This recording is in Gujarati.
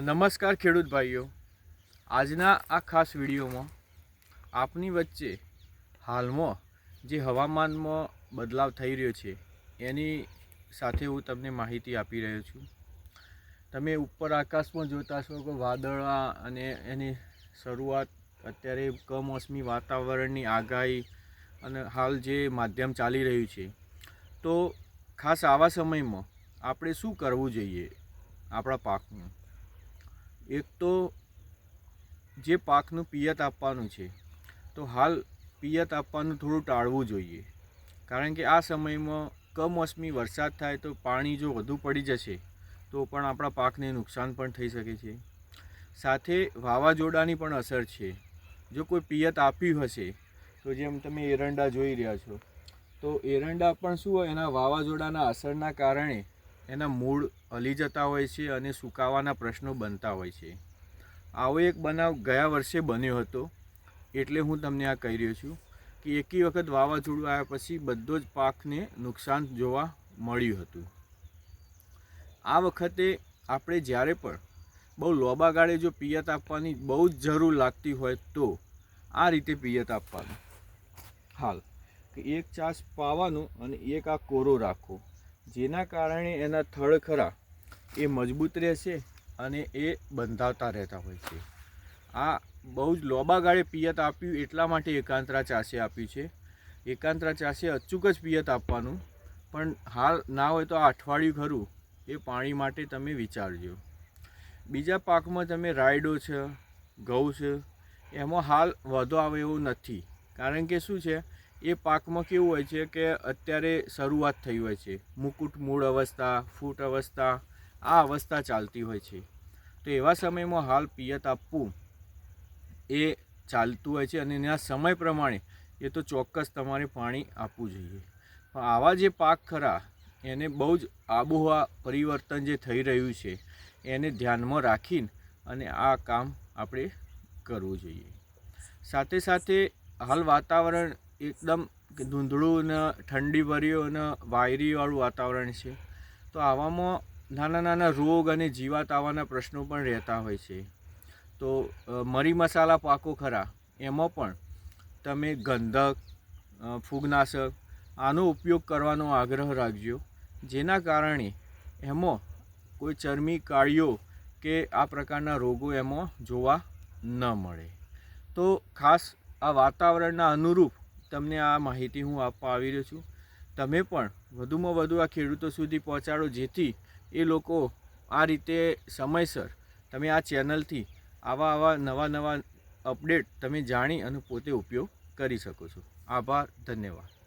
નમસ્કાર ખેડૂત ભાઈઓ. આજના આ ખાસ વિડીયોમાં આપની વચ્ચે હાલમાં જે હવામાનમાં બદલાવ થઈ રહ્યો છે, એની સાથે હું તમને માહિતી આપી રહ્યો છું. તમે ઉપર આકાશમાં જોતા છો કે વાદળા અને એની શરૂઆત અત્યારે કમોસમી વાતાવરણની આગાહી અને હાલ જે માધ્યમ ચાલી રહ્યું છે. તો ખાસ આવા સમયમાં આપણે શું કરવું જોઈએ આપણા પાકનું? એક તો જે પાકનું પિયત આપવાનું છે, તો હાલ પિયત આપવાનું થોડું ટાળવું જોઈએ. કારણ કે આ સમયમાં કમોસમી વરસાદ થાય તો પાણી જો વધુ પડી જશે, તો પણ આપણા પાકને નુકસાન પણ થઈ શકે છે. સાથે વાવાઝોડાની પણ અસર છે. જો કોઈ પિયત આપ્યું હશે, તો જેમ તમે એરંડા જોઈ રહ્યા છો, તો એરંડા પણ શું હોય, એના વાવાઝોડાના અસરના કારણે એના મૂળ હલી જતા હોય છે અને સુકાવાના પ્રશ્નો બનતા હોય છે. આવો એક બનાવ ગયા વર્ષે બન્યો હતો. એટલે હું તમને આ કહી રહ્યો છું કે એકી વખત વાવાઝોડું આવ્યા પછી બધો જ પાકને નુકસાન જોવા મળ્યું હતું. આ વખતે આપણે જ્યારે પણ બહુ લોબા ગાળે જો પિયત આપવાની બહુ જ જરૂર લાગતી હોય તો આ રીતે પિયત આપવાનું. હાલ, કે એક ચાસ પાવાનું અને એક આ કોરો રાખો જેના કારણે એના થડ ખરા એ મજબૂત રહેશે અને એ બંધાવતા રહેતા હોય છે. આ બહુ જ લોબા ગાળે પિયત આપ્યું એટલા માટે એકાંતરા ચાસે આપ્યું છે. એકાંતરા ચાસે અચૂક જ પિયત આપવાનું, પણ હાલ ના હોય તો આ અઠવાડિયું ખરું, એ પાણી માટે તમે વિચારજો. બીજા પાકમાં તમે રાયડો છે, ઘઉં છે, એમાં હાલ વધુ આવે એવું નથી. કારણ કે શું છે એ પાકમાં કેવું હોય છે કે અત્યારે શરૂઆત થઈ હોય છે. મુકુટ, મૂળ અવસ્થા, ફૂટ અવસ્થા, આ અવસ્થા ચાલતી હોય છે. તો એવા સમયમાં હાલ પિયત આપવું એ ચાલતું હોય છે અને એના સમય પ્રમાણે એ તો ચોક્કસ તમારે પાણી આપવું જોઈએ. પણ આવા જે પાક ખરા, એને બહુ જ આબોહવા પરિવર્તન જે થઈ રહ્યું છે, એને ધ્યાનમાં રાખીને અને આ કામ આપણે કરવું જોઈએ. સાથે સાથે હાલ વાતાવરણ એકદમ ધૂંધળું ને ઠંડી ભર્યું અને વાયરીવાળું વાતાવરણ છે. તો આવામાં નાના નાના રોગ અને જીવાત આવવાના પ્રશ્નો પણ રહેતા હોય છે. તો મરી મસાલા પાકો ખરા, એમાં પણ તમે ગંધક ફૂગનાશક આનો ઉપયોગ કરવાનો આગ્રહ રાખજો. જેના કારણે એમાં કોઈ ચરમી કાળીઓ કે આ પ્રકારના રોગો એમાં જોવા ન મળે. તો ખાસ આ વાતાવરણના અનુરૂપ તમને આ માહિતી હું આપવા આવી રહ્યો છું. તમે પણ વધુમાં વધુ આ ખેડૂતો સુધી પહોંચાડો, જેથી એ લોકો આ રીતે સમયસર તમે આ ચેનલથી આવા આવા નવા નવા અપડેટ તમે જાણી અને પોતે ઉપયોગ કરી શકો છો. આભાર, ધન્યવાદ.